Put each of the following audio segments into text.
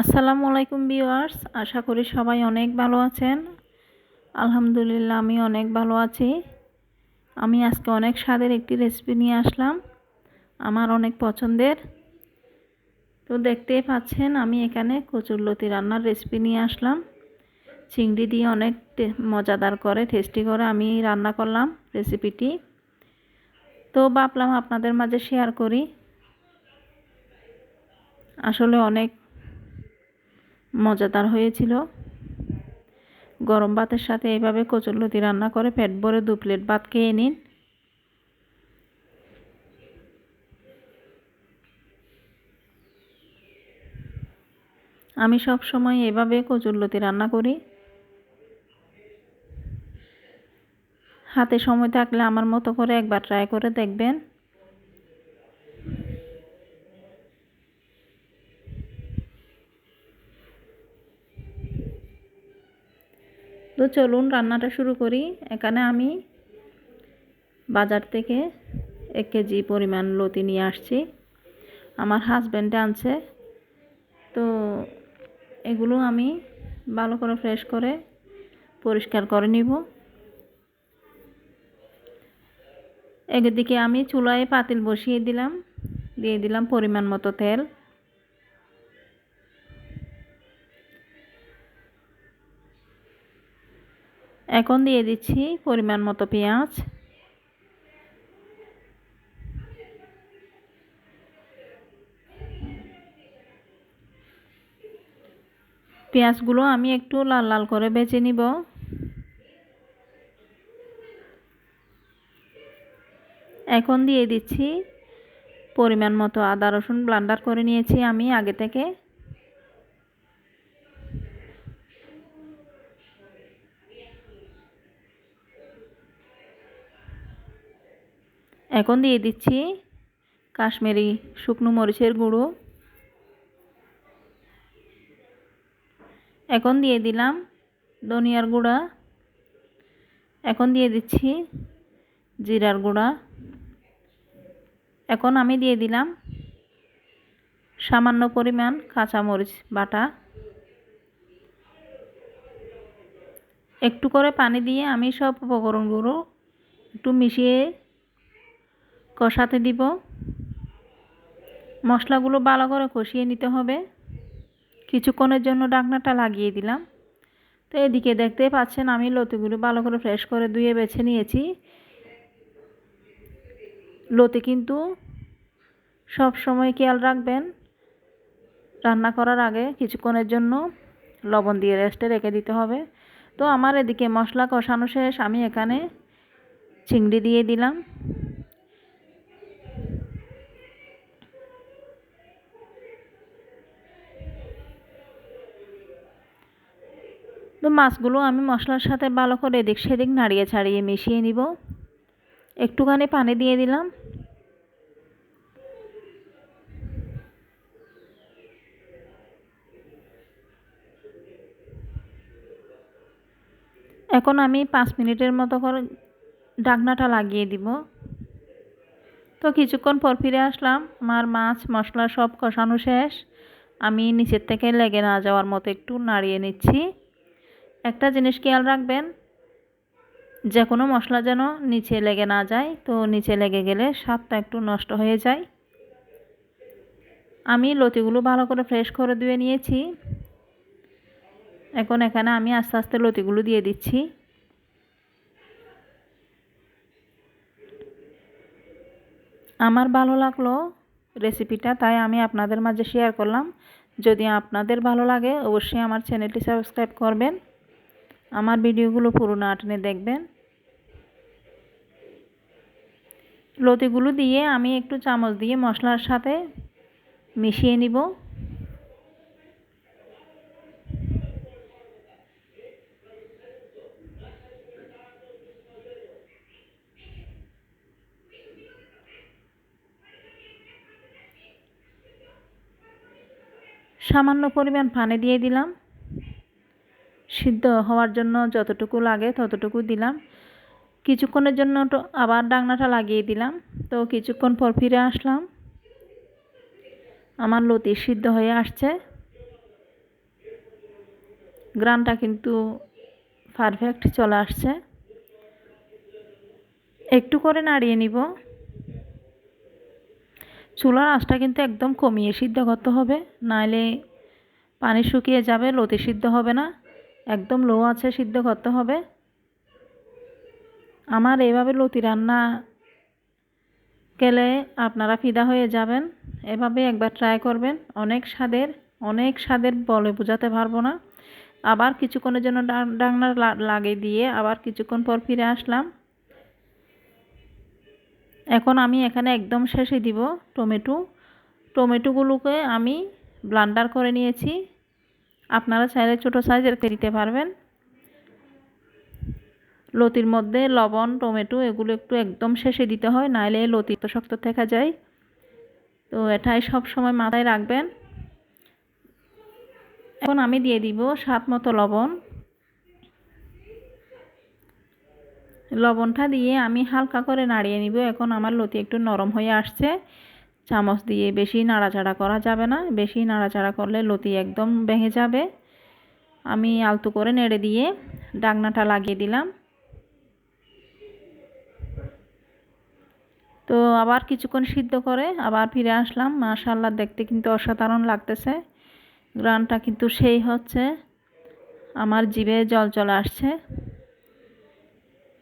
আসসালামু আলাইকুম ভিউয়ার্স, আশা করি সবাই অনেক ভালো আছেন। আলহামদুলিল্লাহ, আমি অনেক ভালো আছি। আমি আজকে অনেক স্বাদের একটি রেসিপি নিয়ে আসলাম, আমার অনেক পছন্দের। তো দেখতেই পাচ্ছেন, আমি এখানে কচুরলতি রান্নার রেসিপি নিয়ে আসলাম। চিংড়ি দিয়ে অনেক মজাদার করে টেস্টি করে আমি রান্না করলাম রেসিপিটি তো ভাবলাম আপনাদের মাঝে শেয়ার করি। আসলে অনেক মজাদার হয়েছিল। গরম ভাতের সাথে এইভাবে কচুরলতি রান্না করে পেট ভরে দু প্লেট ভাত খেয়ে নিন। আমি সব সময় এভাবে কচুরলতি রান্না করি। হাতে সময় থাকলে আমার মতো করে একবার ট্রাই করে দেখবেন। তো চলুন রান্নাটা শুরু করি। এখানে আমি বাজার থেকে এক কেজি পরিমাণ লতি নিয়ে আসছি। আমার হাজব্যান্ডে আনছে। তো এগুলো আমি ভালো করে ফ্রেশ করে পরিষ্কার করে নিব। একদিকে আমি চুলায় পাতিল বসিয়ে দিলাম। দিয়ে দিলাম পরিমাণ মতো তেল। এখন দিয়ে দিচ্ছি পরিমাণ মতো পেঁয়াজ। পেঁয়াজগুলো আমি একটু লাল লাল করে বেছে নিব। এখন দিয়ে দিচ্ছি পরিমাণ মতো আদা রসুন ব্লান্ডার করে নিয়েছি আমি আগে থেকে। এখন দিয়ে দিচ্ছি কাশ্মীরি শুকনো মরিচের গুঁড়ো। এখন দিয়ে দিলাম ধনিয়ার গুঁড়া। এখন দিয়ে দিচ্ছি জিরার গুঁড়া। এখন আমি দিয়ে দিলাম সামান্য পরিমাণ কাঁচামরিচ বাটা। একটু করে পানি দিয়ে আমি সব উপকরণগুলো একটু মিশিয়ে কষাতে দিব। মশলাগুলো ভালো করে কষিয়ে নিতে হবে। কিছুক্ষণের জন্য ডাকনাটা লাগিয়ে দিলাম। তো এদিকে দেখতে পাচ্ছেন আমি লতিগুলো ভালো করে ফ্রেশ করে ধুয়ে বেছে নিয়েছি। লতি কিন্তু সব সময় খেয়াল রাখবেন, রান্না করার আগে কিছুক্ষণের জন্য লবণ দিয়ে রেস্টে রেখে দিতে হবে। তো আমার এদিকে মশলা কষানো শেষ, আমি এখানে চিংড়ি দিয়ে দিলাম। তো মাছগুলো আমি মশলার সাথে ভালো করে এদিক সেদিক নাড়িয়ে ছাড়িয়ে মিশিয়ে নিব। একটুখানি পানি দিয়ে দিলাম। এখন আমি পাঁচ মিনিটের মতো করে ডাকনাটা লাগিয়ে দিব। তো কিছুক্ষণ পর ফিরে আসলাম। আমার মাছ, মশলা সব কষানো শেষ। আমি নিচের থেকে লেগে না যাওয়ার মতো একটু নাড়িয়ে নিচ্ছি। একটা জিনিস খেয়াল রাখবেন যে কোনো মশলা যেন নিচে লেগে না যায়, তো নিচে লেগে গেলে স্বাদটা একটু নষ্ট হয়ে যায়। আমি লতিগুলো ভালো করে ফ্রেশ করে ধুয়ে নিয়েছি। এখন এখানে আমি আস্তে আস্তে লতিগুলো দিয়ে দিচ্ছি। আমার ভালো লাগল রেসিপিটা তাই আমি আপনাদের মাঝে শেয়ার করলাম। যদি আপনাদের ভালো লাগে, অবশ্যই আমার চ্যানেলটি সাবস্ক্রাইব করবেন। আমার ভিডিওগুলো পুরো নাটনে দেখবেন। লতিগুলো দিয়ে আমি একটু চামচ দিয়ে মশলার সাথে মিশিয়ে নিব। সামান্য পরিমাণ পানি দিয়ে দিলাম। সিদ্ধ হওয়ার জন্য যতটুকু লাগে ততটুকু দিলাম। কিছুক্ষণের জন্য আবার ডাংনাটা লাগিয়ে দিলাম। তো কিছুক্ষণ পর ফিরে আসলাম। আমার লতি সিদ্ধ হয়ে আসছে। গ্রানটা কিন্তু পারফেক্ট চলে আসছে। একটু করে নাড়িয়ে নিব। চুলার আঁচটা কিন্তু একদম কমিয়ে সিদ্ধ করতে হবে। নাহলে পানি শুকিয়ে যাবে, লতি সিদ্ধ হবে না। একদম লো আছে সিদ্ধ করতে হবে। আমার এইভাবে লতি রান্না গেলে আপনারা ফিদা হয়ে যাবেন। এভাবে একবার ট্রাই করবেন। অনেক স্বাদের অনেক স্বাদের বলে বোঝাতে পারব না। আবার কিছুক্ষণের জন্য ডাংনা লাগিয়ে দিয়ে আবার কিছুক্ষণ পর ফিরে আসলাম। এখন আমি এখানে একদম শেষে দিব টমেটো। টমেটোগুলোকে আমি ব্লান্ডার করে নিয়েছি। আপনারা চাইলে ছোটো সাইজের দিতে পারবেন। লতির মধ্যে লবণ, টমেটো এগুলো একটু একদম শেষে দিতে হয় নাহলে লতি তো শক্ত থেকে যায়। তো এটাই সব সময় মাথায় রাখবেন। এখন আমি দিয়ে দিব স্বাদ মতো লবণ। লবণটা দিয়ে আমি হালকা করে নাড়িয়ে নিব। এখন আমার লতি একটু নরম হয়ে আসছে। চামচ দিয়ে বেশি নাড়াচাড়া করা যাবে না। বেশি নাড়াচাড়া করলে লতি একদম ভেঙে যাবে। আমি আলতু করে নেড়ে দিয়ে ডাকনাটা লাগিয়ে দিলাম। তো আবার কিছুক্ষণ সিদ্ধ করে আবার ফিরে আসলাম। মাশাল্লাহ দেখতে কিন্তু অসাধারণ লাগতেছে। গ্রানটা কিন্তু সেই হচ্ছে। আমার জিভে জল চলে আসছে।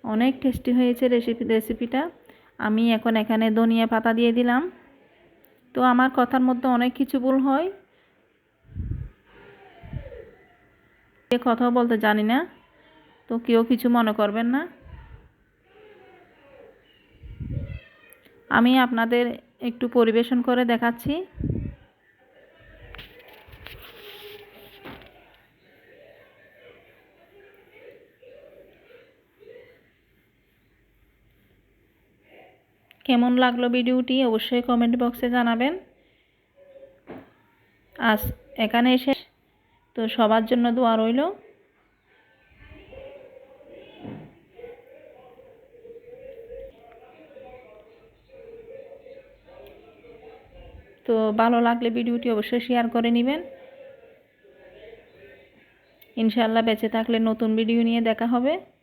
অনেক টেস্টি হয়েছে রেসিপি রেসিপিটা আমি এখন এখানে ধনিয়া পাতা দিয়ে দিলাম। তো আমার কথার মধ্যে অনেক কিছু ভুল হয়। কথাও বলতে জানি না, তো কেউ কিছু মনে করবেন না। আমি আপনাদের একটু পরিবেশন করে দেখাচ্ছি। কেমন লাগল ভিডিওটি অবশ্যই কমেন্ট বক্সে জানাবেন। আজ এখানে এসে তো সবার জন্য দোয়া রইল। তো ভালো লাগলে ভিডিওটি অবশ্যই শেয়ার করে নেবেন। ইনশাল্লাহ বেঁচে থাকলে নতুন ভিডিও নিয়ে দেখা হবে।